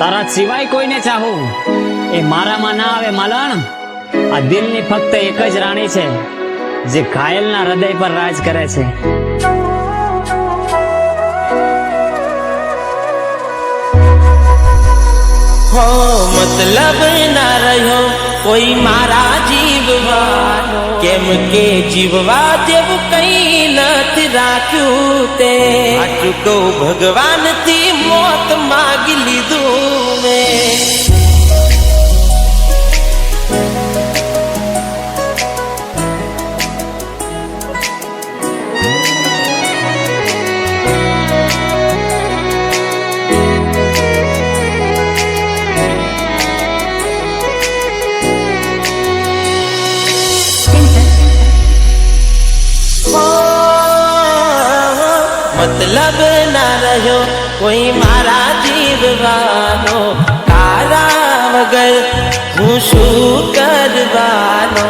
તારા સિવાય કોઈને ચાહું. એ મારામાં ના આવે માલણ. આ દિલની ફક્ત એક જ રાણી છે, જે ઘાયલના હૃદય પર રાજ કરે છે. હો, મતલબ ના રહ્યો કોઈ મારા જીવવાનો. કેમ કે જીવવા જેવું કઈ નથી રાખ્યું તે. આટલો ભગવાનથી મોત માગી લીધું. કોઈ મારા જીવવાનો તારા વગર હું શું કરવાનો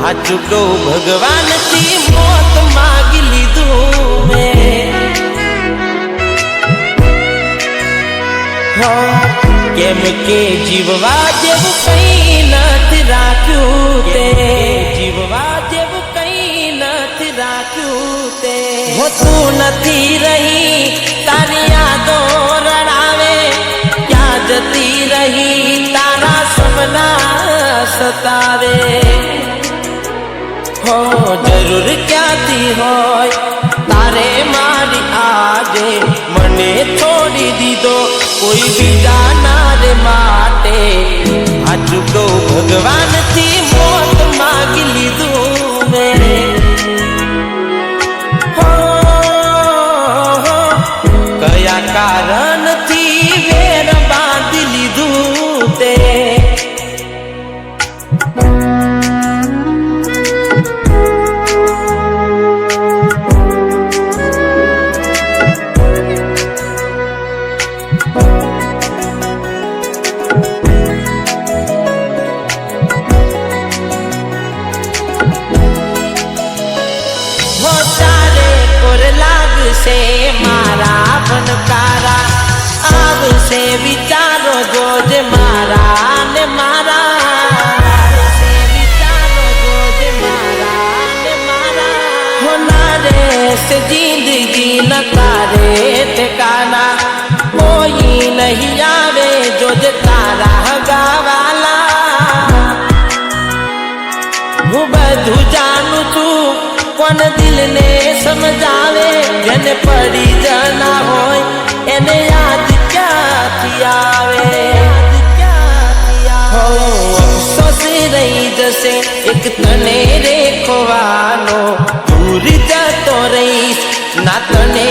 હાચું કહું ભગવાનથી મોત માગી લીધું મેં હો, કેમ કે જીવવા જેવું કઈ નથી રાખ્યું તે જીવવા જેવું કઈ નથી રાખ્યું તે હો તું નથી રહી તારી યાદો રડાવે ક્યાં જતી રહી તારા સપના સતાવે. હો, જરૂર ક્યાંથી હોય, તારે મારી આજે મને છોડી દીધો, કોઈ બીજા નારે માટે. આજુ તો ભગવાનથી મોત માગી લીધું સમજાવે, જેને પડી જના હોય, એને યાદ ક્યાંથી આવે? અફસોસ રહી જશે, એક તને રેખવાનો. દૂર જતો રહીશ, ના તને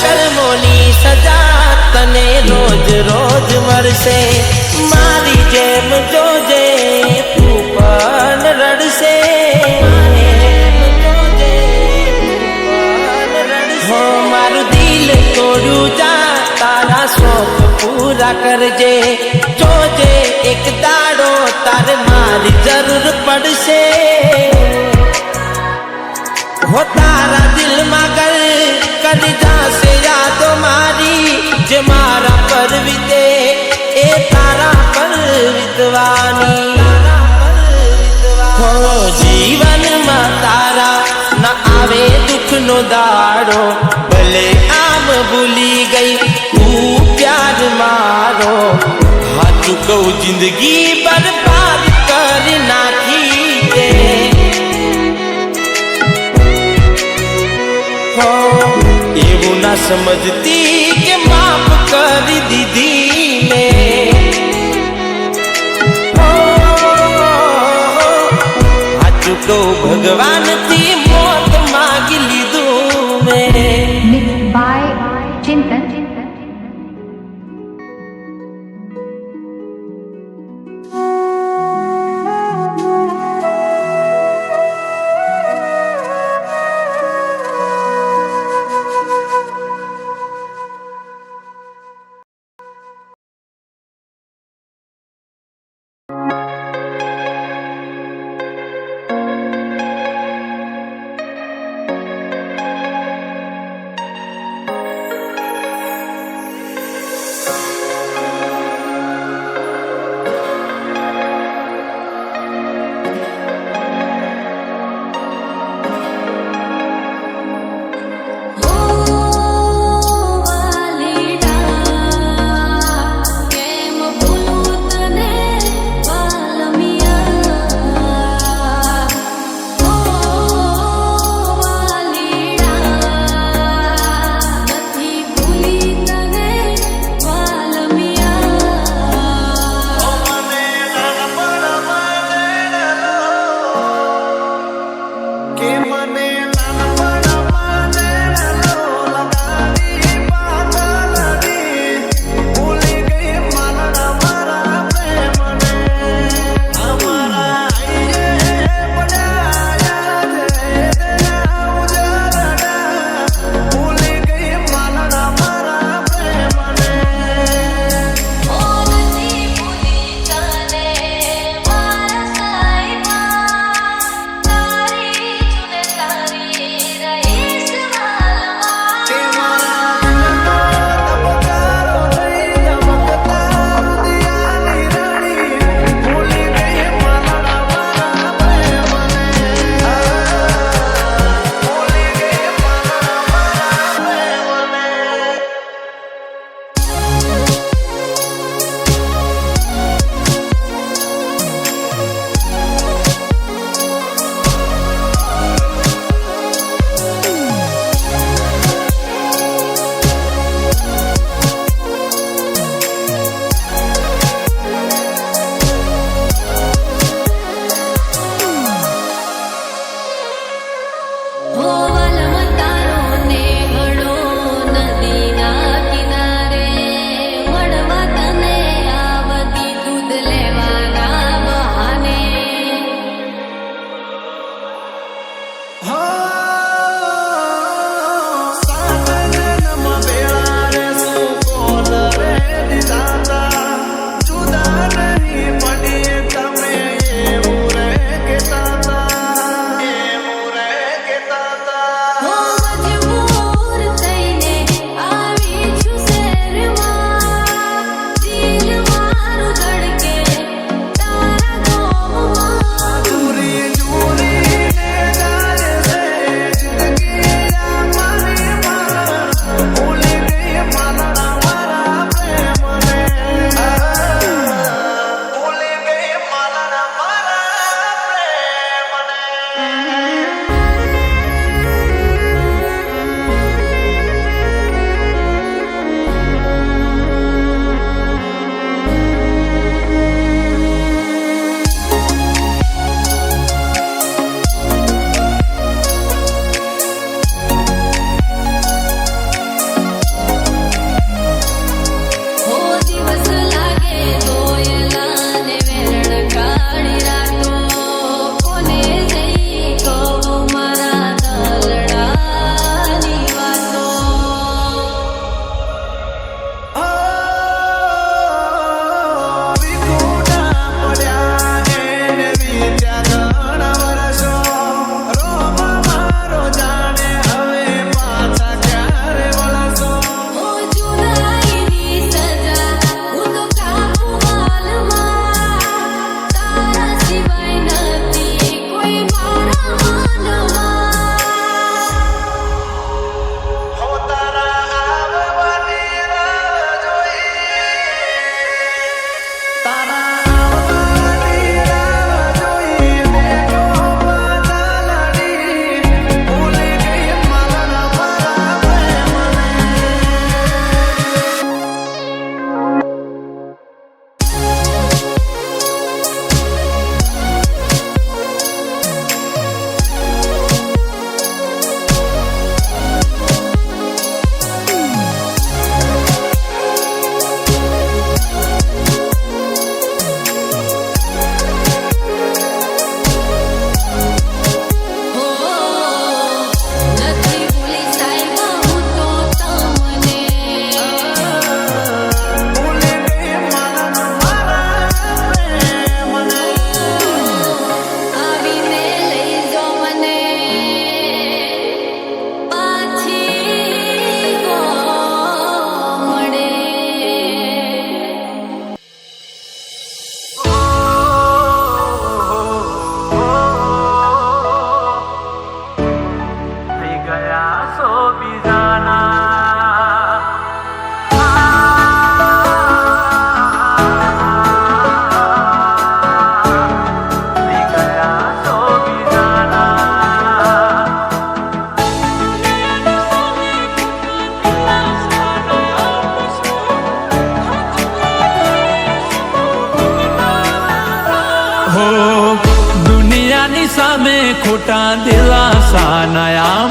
કર્મોની સજા તને રોજ રોજ મળશે. મારી જેમ જોજે, તું પણ રડશે. દિલ તોડ્યું જા, તારા શોખ કરજે. જોજે, એક દાડો તારે મારી જરૂર પડશે. હો, તારા દિલમાં ગલ કદી જાશે યાદો મારી, જે મારા પર વીતે, એ તારા પર વિતવાની. હો જીવનમાં તારા ના આવે દુઃખનો દાડો, ભલે આમ ભૂલી ગઈ, તું પ્યાર મારો. હાચું કહું, જિંદગી બરબાદ કરી નાખી તે એવું ના સમજતી કે માફ કરી દીધી હો, હાચું કહું તો ભગવાનથી મોત માગી લીધું મેં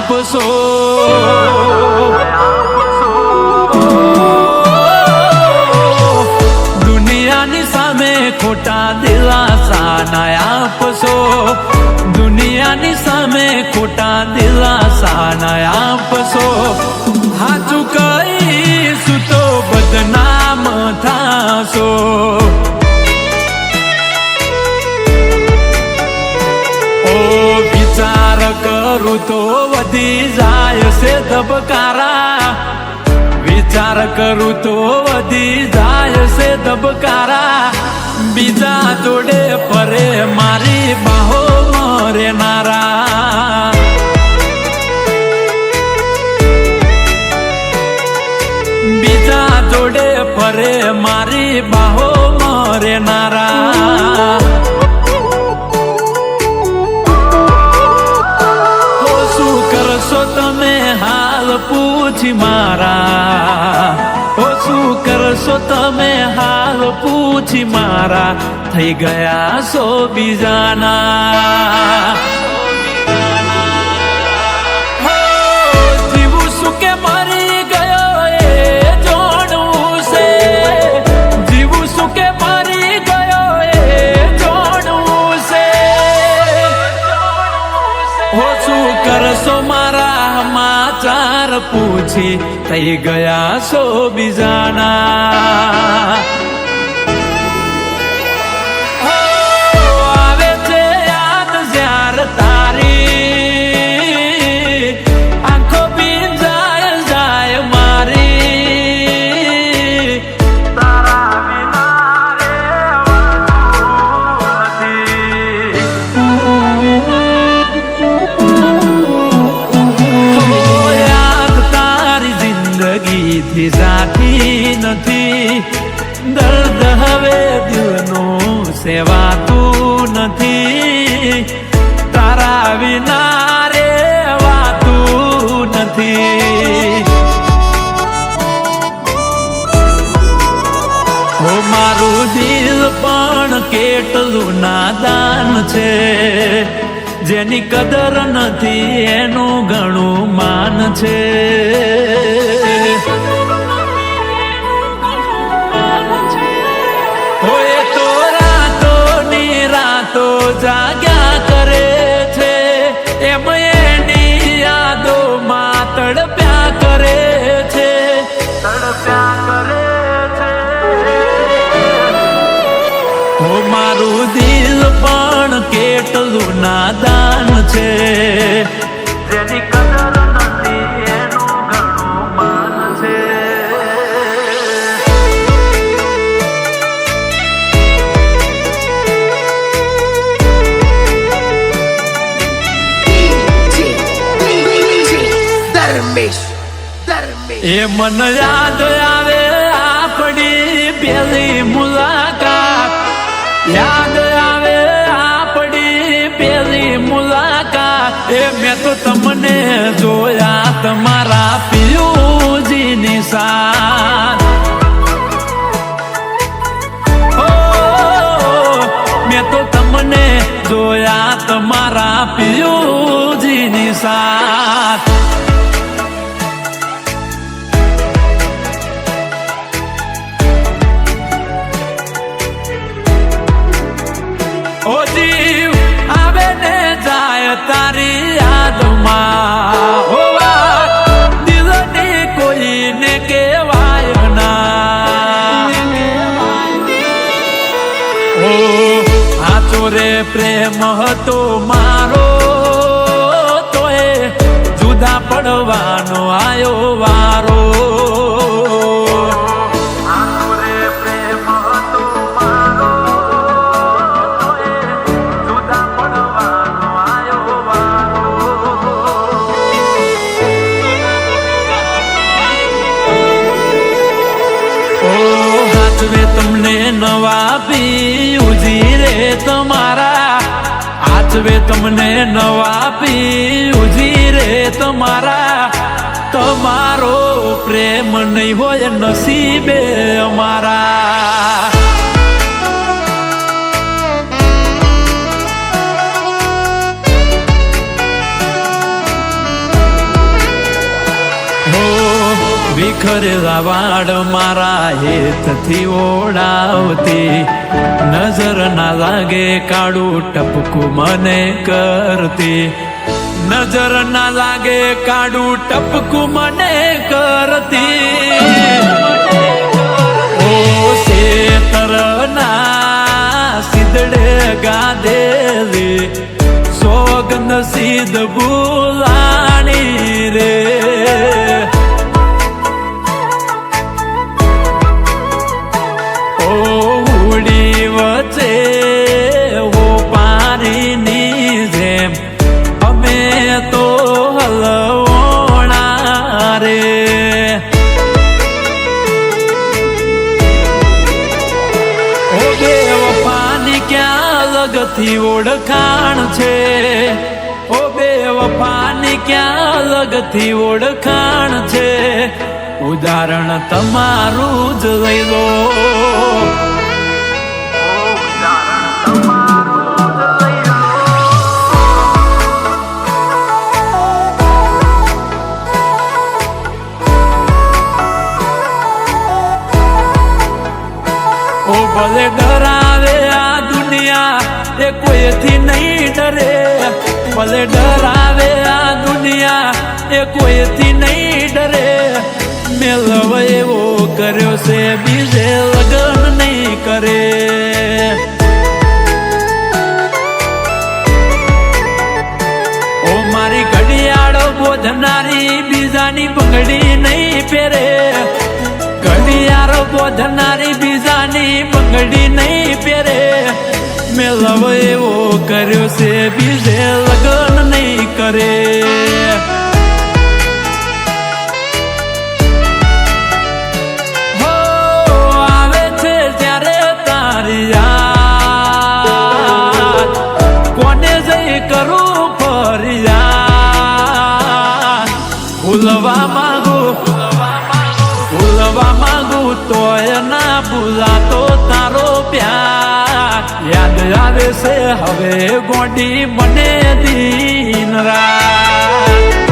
આપશો. દુનિયાની સામે ખોટા દિલાસા ના આપશો. દુનિયાની સામે ખોટા દિલાસા ના આપશો. હાચું કહીશું તો બદનામ થાશો. કરું તો વધી જાય છે ધબકારા વિચાર કરું તો વધી જાય છે ધબકારા બીજા જોડે ફરે મારી બાહો મરે નારા બીજા જોડે ફરે મારી બાહો મરે નારા પૂછી મારા થઈ ગયા સો બીજાના. જીવું શું કે મરી ગયો એ જાણવું છે. જીવું શું કે મરી ગયો એ જાણવું છે. હો, શું કરશો મારા સમાચાર પૂછી થઈ ગયા સો બીજાના. જેની કદર નથી એનું ઘણું માન છે. એ મન યાદ આવે આપણી પેલી મુલાકાત. યાદ આવે આપણી પેલી મુલાકાત. એ મેં તો તમને જોયા તમારા પિયુજીની સાથ. મેં તો તમને જોયા તમારા પિયુજીની સાથ. આયો વારો. નહીં હોય નસીબે અમારા. વિખરેલા વાડ મારા હેતથી ઓળાવતી. નજર ના લાગે કાળું ટપકું મને કરતી. નજર ના લાગે, કાડું ટપકું મને કરતી. ઓ શેતરના સિદડે ગાધેલી સોગન સીધ ભૂલાણી રે. લગથી ઓળખાણ છે. ઓ બે વફાની ક્યાં લગથી ઓળખાણ છે? ઉદાહરણ તમારું જ લઈ લો. ભલે એ કોઈથી નહીં ડરે. ભલે ડરાવે આ દુનિયા, એ કોઈથી નહીં ડરે. મેલવ એવો કર્યો છે, બીજે લગન નહીં કરે. ઓ મારી ઘડિયાળો બોધનારી, બીજાની બંગડી નહીં પહેરે. ઘડિયાળો બોધનારી, બીજાની બંગડી નહીં પહેરે. મેં લવ એવો કર્યો છે બીજે લગન નહીં કરે આવે હવે ગોડી બને દીન રાત.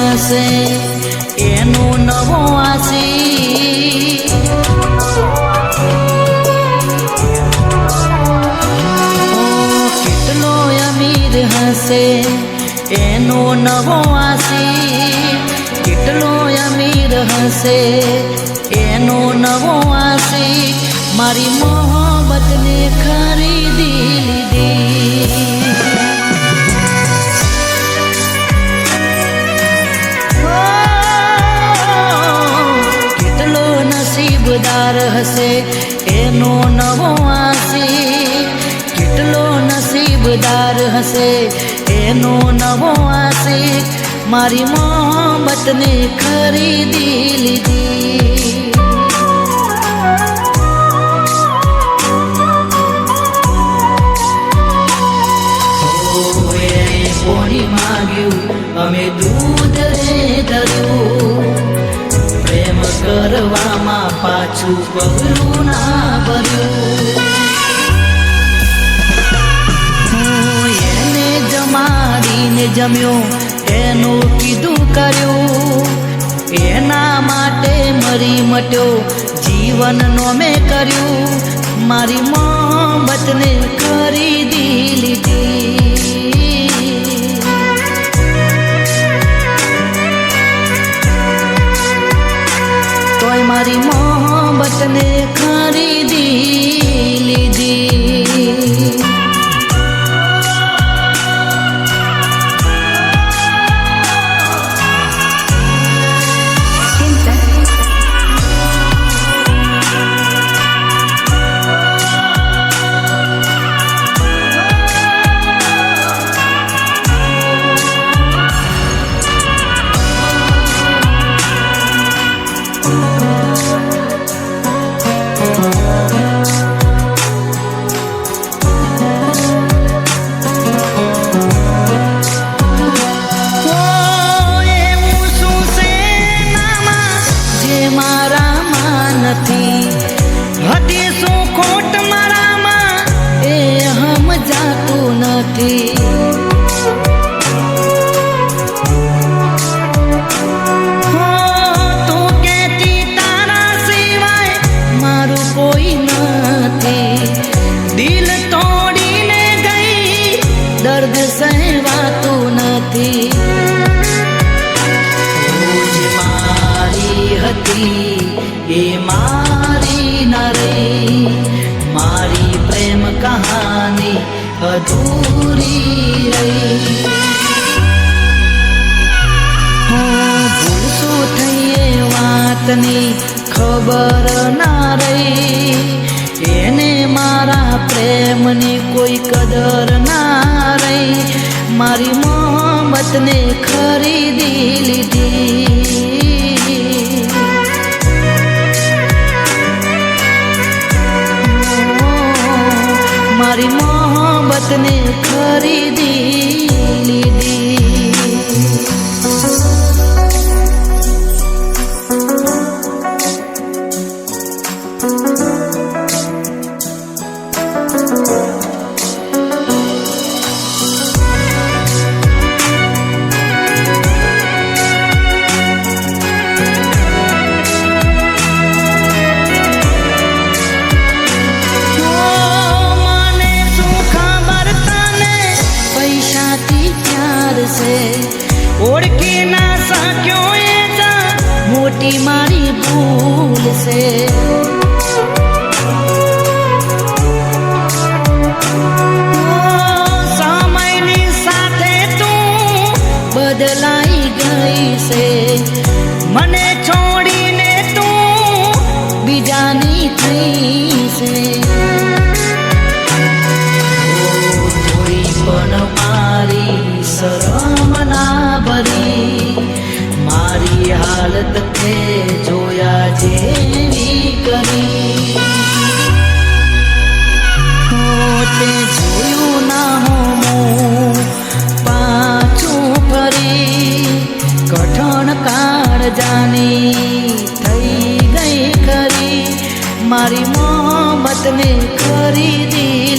હશે, એનો નવો આશી. કેટલો અમીર હશે, એનો નવો આશી. કેટલો અમીર હશે, એનો નવો આશી. મારી મોહબ્બતને ખરીદી લીધી. નસીબદાર હશે, એનો નવો આશી કેટલો નસીબદાર હશે, એનો નવો આશી મારી મોહબતને ખરીદી લીધી. પોણી અમે દૂધ રે ધર્યું પ્રેમ કરવામાં પાછું પગલું ના ભર્યું એને જમાડીને જમ્યો એનું કીધું કર્યું એના માટે મરી મટ્યો જીવનનો મેં કર્યું મારી મોહબ્બતને ખરીદી લીધી તોય મારી મોહબ્બતને ખરીદી রাধে અધૂરી રહી. હું ભૂલશું થઈએ વાતની ખબર ના રહી. એને મારા પ્રેમની કોઈ કદર ના રહી. મારી મોહમ્મતને ખરીદી લીધી. हरि ser. જાણ જાની થઈ ગઈ ખરી. મારી મોહમ્મતને ખરીદી